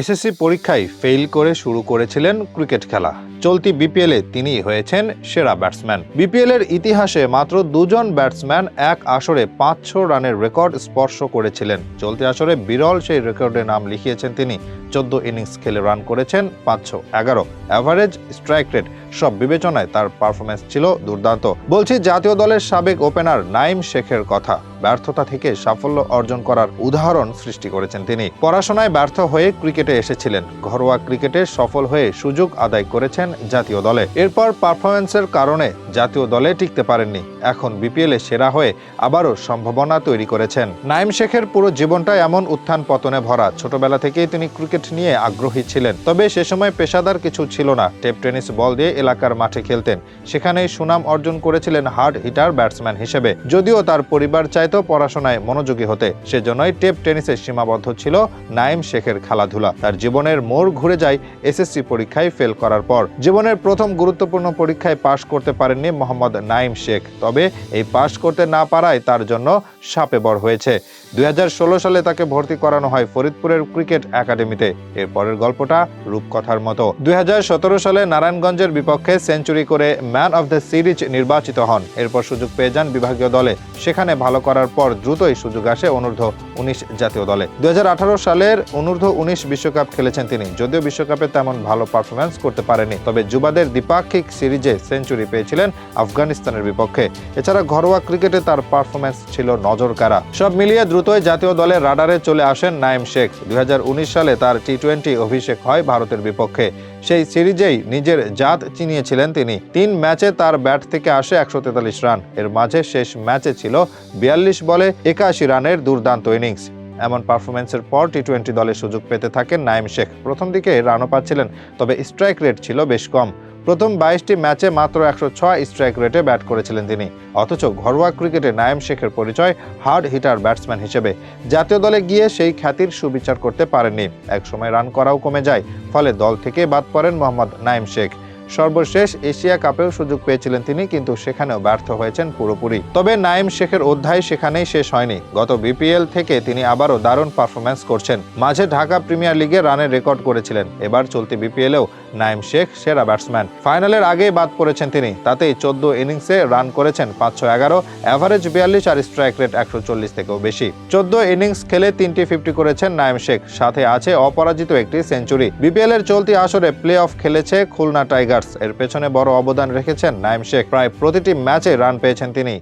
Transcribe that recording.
SSC পরীক্ষায় fail করে শুরু করেছিলেন ক্রিকেট খেলা। চলতি বিপিএলে তিনি হয়েছেন সেরা ব্যাটসম্যান বিপিএল এর ইতিহাসে মাত্র দুজন ব্যাটসম্যান এক আসরে পাঁচশো রানের রেকর্ড স্পর্শ করেছিলেন। চলতি আসরে বিরল সেই রেকর্ডে নাম লিখিয়েছেন তিনি। চোদ্দ ইনিংস খেলে রান করেছেন পাঁচশো এগারো। অ্যাভারেজ স্ট্রাইক রেট সব বিবেচনায় তার পারফরমেন্স ছিল দুর্দান্ত। বলছি জাতীয় দলের সাবেক ওপেনার নাইম শেখের কথা। ব্যর্থতা থেকে সাফল্য অর্জন করার উদাহরণ সৃষ্টি করেছেন তিনি। পড়াশোনায় ব্যর্থ হয়ে ক্রিকেটে এসেছিলেন। ঘরোয়া ক্রিকেটে সফল হয়ে সুযোগ আদায় করেছেন জাতীয় দলে। এরপর পারফরমেন্সের কারণে জাতীয় দলে টিকতে পারেননি। এখন বিপিএলে সেরা হয়ে আবারও সম্ভাবনা তৈরি করেছেন। নাইম শেখের পুরো জীবনটাই এমন উত্থান পতনে ভরা। ছোটবেলা থেকেই তিনি ক্রিকেট নিয়ে আগ্রহী ছিলেন। তবে সে সময় পেশাদার কিছু ছিল না। টেপ টেনিস বল দিয়ে এলাকার মাঠে খেলতেন। সেখানেই সুনাম অর্জন করেছিলেন হার্ড হিটার ব্যাটসম্যান হিসেবে। যদিও তার পরিবার চাইতো পড়াশোনায় মনোযোগী হতে। সেজন্যই টেপ টেনিসে সীমাবদ্ধ ছিল নাইম শেখের খেলাধুলা। তার জীবনের মোড় ঘুরে যায় এসএসসি পরীক্ষায় ফেল করার পর। জীবনের প্রথম গুরুত্বপূর্ণ পরীক্ষায় পাশ করতে পারেননি মোহাম্মদ নাইম শেখ। তবে এই পাশ করতে না পারায় তার জন্য সাপে বড় হয়েছে। দুই সালে তাকে ভর্তি করানো হয় ফরিদপুরের ক্রিকেট একাডেমিতে। এরপরের গল্পটা রূপকথার মতো। দুই হাজার সতেরো সালে নারায়ণগঞ্জের বিপক্ষে সেঞ্চুরি করে ম্যান অফ দ্য সিরিজ নির্বাচিত হন। এরপর সুযোগ পেয়ে যান বিভাগীয় দলে। সেখানে ভালো করার পর দ্রুতই সুযোগ আসে অনূর্ধ্ব উনিশ জাতীয় দলে। দুই সালের অনূর্ধ্ব উনিশ বিশ্বকাপ খেলেছেন তিনি, যদিও বিশ্বকাপে তেমন ভালো পারফরমেন্স করতে পারেনি তবে যুবাদের দ্বিপাক্ষিক সিরিজে সেঞ্চুরি পেয়েছিলেন আফগানিস্তানের বিপক্ষে। এছাড়া ঘরোয়া ক্রিকেটে তার পারফরমেন্স ছিল নজর কাড়া সব মিলিয়ে দ্রুতই জাতীয় দলের রাডারে চলে আসেন নাইম শেখ। দুই হাজার উনিশ সালে তার টি টোয়েন্টি অভিষেক হয় ভারতের বিপক্ষে। সেই সিরিজেই নিজের জাত চিনিয়েছিলেন তিনি। তিন ম্যাচে তার ব্যাট থেকে আসে একশো তেতাল্লিশ রান। এর মাঝে শেষ ম্যাচে ছিল বিয়াল্লিশ বলে একাশি রানের দুর্দান্ত ইনিংস। এমন পারফরমেন্সের পর টি টোয়েন্টি দলে সুযোগ পেতে থাকেন নাইম শেখ। প্রথম দিকে রানও পাচ্ছিলেন, তবে স্ট্রাইক রেট ছিল বেশ কম। প্রথম বাইশটি ম্যাচে মাত্র একশো ছয় স্ট্রাইক রেটে ব্যাট করেছিলেন তিনি। অথচ ঘরোয়া ক্রিকেটে নায়েম শেখের পরিচয় হার্ড হিটার ব্যাটসম্যান হিসেবে। জাতীয় দলে গিয়ে সেই খ্যাতির সুবিচার করতে পারেননি। একসময় রান করাও কমে যায়, ফলে দল থেকে বাদ পড়েন মোহাম্মদ নাইম শেখ। সর্বশেষ এশিয়া কাপেও সুযোগ পেয়েছিলেন তিনি, কিন্তু সেখানেও ব্যর্থ হয়েছেন পুরোপুরি। তবে নাইম শেখের অধ্যায় সেখানেই শেষ হয়নি। গত বিপিএল থেকে তিনি আবারও দারুণ পারফরম্যান্স করছেন। মাঝে ঢাকা প্রিমিয়ার লিগে রানের রেকর্ড করেছিলেন। এবার চলতি বিপিএলেও নাইম শেখ সেরা ব্যাটসম্যান। ফাইনালের আগেই বাদ পড়েছেন তিনি। তাতেই চোদ্দ ইনিংসে রান করেছেন পাঁচশো এগারো। অ্যাভারেজ বিয়াল্লিশ আর স্ট্রাইক রেট একশো চল্লিশ থেকেও বেশি। চোদ্দ ইনিংস খেলে তিনটি ফিফটি করেছেন নাইম শেখ। সাথে আছে অপরাজিত একটি সেঞ্চুরি। বিপিএল এর চলতি আসরে প্লে অফ খেলেছে খুলনা টাইগার্স এর পেছনে বড় অবদান রেখেছেন নাইম শেখ। প্রায় প্রতিটি ম্যাচে রান পেয়েছেন তিনি।